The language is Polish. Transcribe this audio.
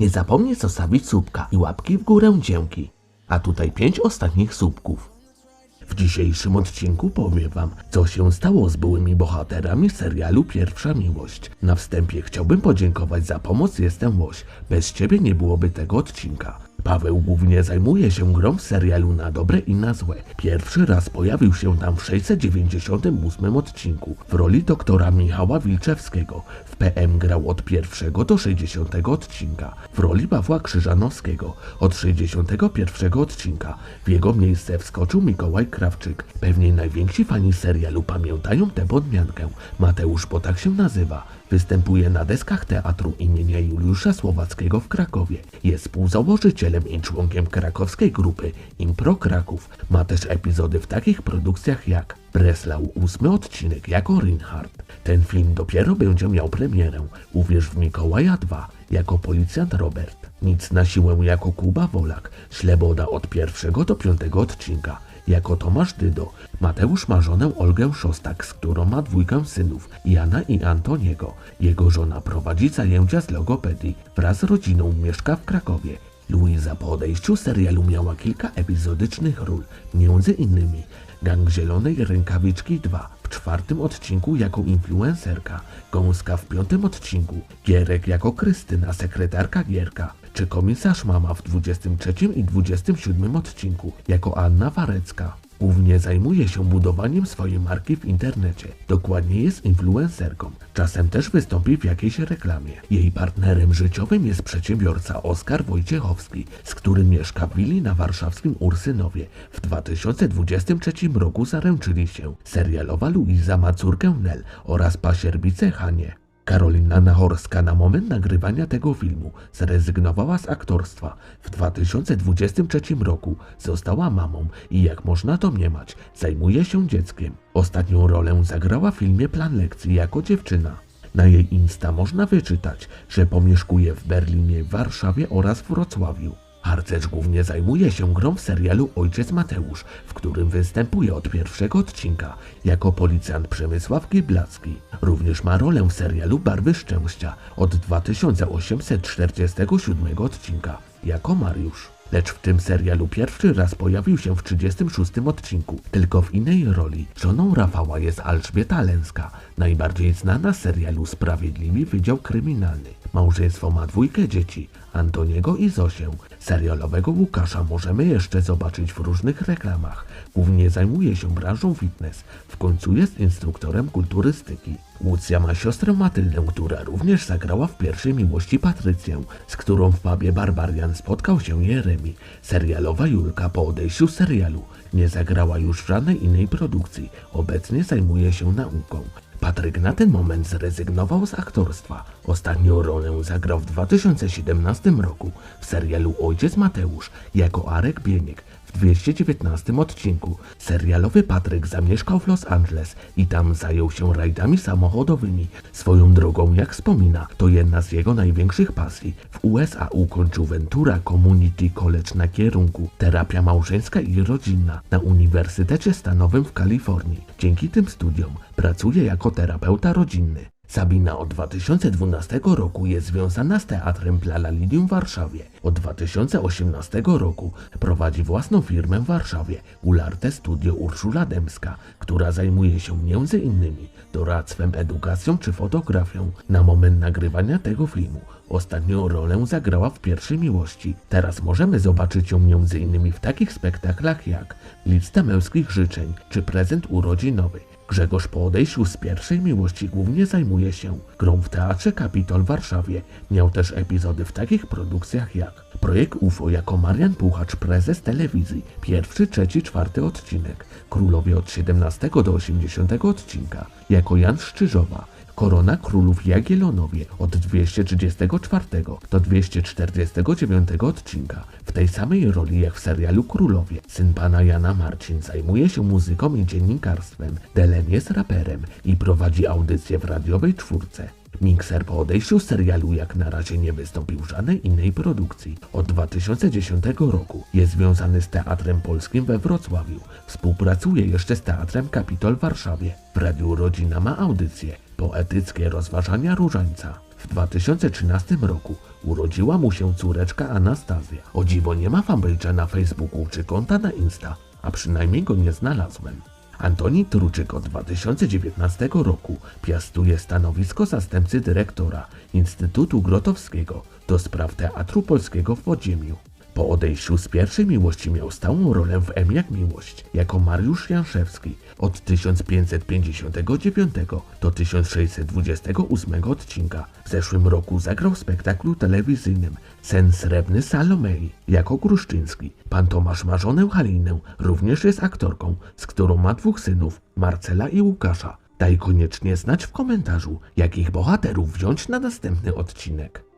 Nie zapomnij zostawić słupka i łapki w górę dzięki. A tutaj pięć ostatnich słupków. W dzisiejszym odcinku powiem wam, co się stało z byłymi bohaterami serialu Pierwsza Miłość. Na wstępie chciałbym podziękować za pomoc Jestem Łoś. Bez ciebie nie byłoby tego odcinka. Paweł głównie zajmuje się grą w serialu na dobre i na złe. Pierwszy raz pojawił się tam w 698 odcinku w roli doktora Michała Wilczewskiego. W PM grał od pierwszego do 60 odcinka. W roli Pawła Krzyżanowskiego od 61 odcinka. W jego miejsce wskoczył Mikołaj Krawczyk. Pewnie najwięksi fani serialu pamiętają tę podmiankę. Mateusz, bo tak się nazywa. Występuje na deskach teatru imienia Juliusza Słowackiego w Krakowie. Jest współzałożycielem i członkiem krakowskiej grupy Impro Kraków. Ma też epizody w takich produkcjach jak Breslau, ósmy odcinek jako Reinhardt. Ten film dopiero będzie miał premierę. Uwierz w Mikołaja 2 jako policjant Robert. Nic na siłę jako Kuba Wolak. Śleboda od pierwszego do piątego odcinka jako Tomasz Dydo. Mateusz ma żonę Olgę Szostak, z którą ma dwójkę synów, Jana i Antoniego. Jego żona prowadzi zajęcia z logopedii. Wraz z rodziną mieszka w Krakowie. Luiza po odejściu serialu miała kilka epizodycznych ról, między innymi Gang Zielonej Rękawiczki 2 w czwartym odcinku jako influencerka, Gąska w piątym odcinku, Gierek jako Krystyna, sekretarka Gierka, czy komisarz Mama w 23 i 27 odcinku jako Anna Warecka. Głównie zajmuje się budowaniem swojej marki w internecie. Dokładnie jest influencerką. Czasem też wystąpi w jakiejś reklamie. Jej partnerem życiowym jest przedsiębiorca Oskar Wojciechowski, z którym mieszka w willi na warszawskim Ursynowie. W 2023 roku zaręczyli się serialowa Luiza ma córkę Nel oraz pasierbice Hanie. Karolina Nachorska na moment nagrywania tego filmu zrezygnowała z aktorstwa. W 2023 roku została mamą i jak można domniemać, zajmuje się dzieckiem. Ostatnią rolę zagrała w filmie Plan Lekcji jako dziewczyna. Na jej Insta można wyczytać, że pomieszkuje w Berlinie, Warszawie oraz Wrocławiu. Harcerz głównie zajmuje się grą w serialu Ojciec Mateusz, w którym występuje od pierwszego odcinka jako policjant Przemysław Giblacki. Również ma rolę w serialu Barwy Szczęścia od 2847 odcinka jako Mariusz. Lecz w tym serialu pierwszy raz pojawił się w 36 odcinku, tylko w innej roli. Żoną Rafała jest Elżbieta Lęska, najbardziej znana z serialu Sprawiedliwi Wydział Kryminalny. Małżeństwo ma dwójkę dzieci, Antoniego i Zosię. Serialowego Łukasza możemy jeszcze zobaczyć w różnych reklamach. Głównie zajmuje się branżą fitness. W końcu jest instruktorem kulturystyki. Łucja ma siostrę Matyldę, która również zagrała w pierwszej miłości Patrycję, z którą w pubie Barbarian spotkał się Jeremi. Serialowa Julka po odejściu z serialu nie zagrała już w żadnej innej produkcji. Obecnie zajmuje się nauką. Patryk na ten moment zrezygnował z aktorstwa. Ostatnią rolę zagrał w 2017 roku w serialu Ojciec Mateusz jako Arek Bieniek w 219 odcinku. Serialowy Patryk zamieszkał w Los Angeles i tam zajął się rajdami samochodowymi. Swoją drogą, jak wspomina, to jedna z jego największych pasji. W USA ukończył Ventura Community College na kierunku terapia małżeńska i rodzinna na Uniwersytecie Stanowym w Kalifornii. Dzięki tym studiom pracuje jako terapeuta rodzinny. Sabina od 2012 roku jest związana z Teatrem Plalalinium w Warszawie. Od 2018 roku prowadzi własną firmę w Warszawie, Ularte Studio Urszula Dębska, która zajmuje się innymi doradztwem, edukacją czy fotografią. Na moment nagrywania tego filmu ostatnią rolę zagrała w Pierwszej Miłości. Teraz możemy zobaczyć ją innymi w takich spektaklach jak Lista Męskich Życzeń czy Prezent Urodzinowy. Grzegorz po odejściu z pierwszej miłości głównie zajmuje się grą w Teatrze Kapitol w Warszawie. Miał też epizody w takich produkcjach jak Projekt UFO jako Marian Puchacz, prezes telewizji, pierwszy, trzeci, czwarty odcinek, Królowie od 17 do 80 odcinka, jako Jan Szczyżowa, Korona Królów Jagiellonowie od 234 do 249 odcinka. W tej samej roli jak w serialu Królowie. Syn pana Jana Marcin zajmuje się muzyką i dziennikarstwem. Delen jest raperem i prowadzi audycję w radiowej czwórce. Mikser po odejściu z serialu jak na razie nie wystąpił w żadnej innej produkcji. Od 2010 roku jest związany z Teatrem Polskim we Wrocławiu. Współpracuje jeszcze z Teatrem Kapitol w Warszawie. W Radiu Rodzina ma audycję Poetyckie rozważania różańca. W 2013 roku urodziła mu się córeczka Anastazja. O dziwo nie ma fanpage'a na Facebooku czy konta na Insta, a przynajmniej go nie znalazłem. Antoni Truczyk od 2019 roku piastuje stanowisko zastępcy dyrektora Instytutu Grotowskiego do spraw Teatru Polskiego w Podziemiu. Po odejściu z pierwszej miłości miał stałą rolę w M jak Miłość jako Mariusz Janszewski od 1559 do 1628 odcinka. W zeszłym roku zagrał w spektaklu telewizyjnym Sen Srebrny Salomei jako Gruszczyński. Pan Tomasz ma żonę Halinę, również jest aktorką, z którą ma dwóch synów, Marcela i Łukasza. Daj koniecznie znać w komentarzu, jakich bohaterów wziąć na następny odcinek.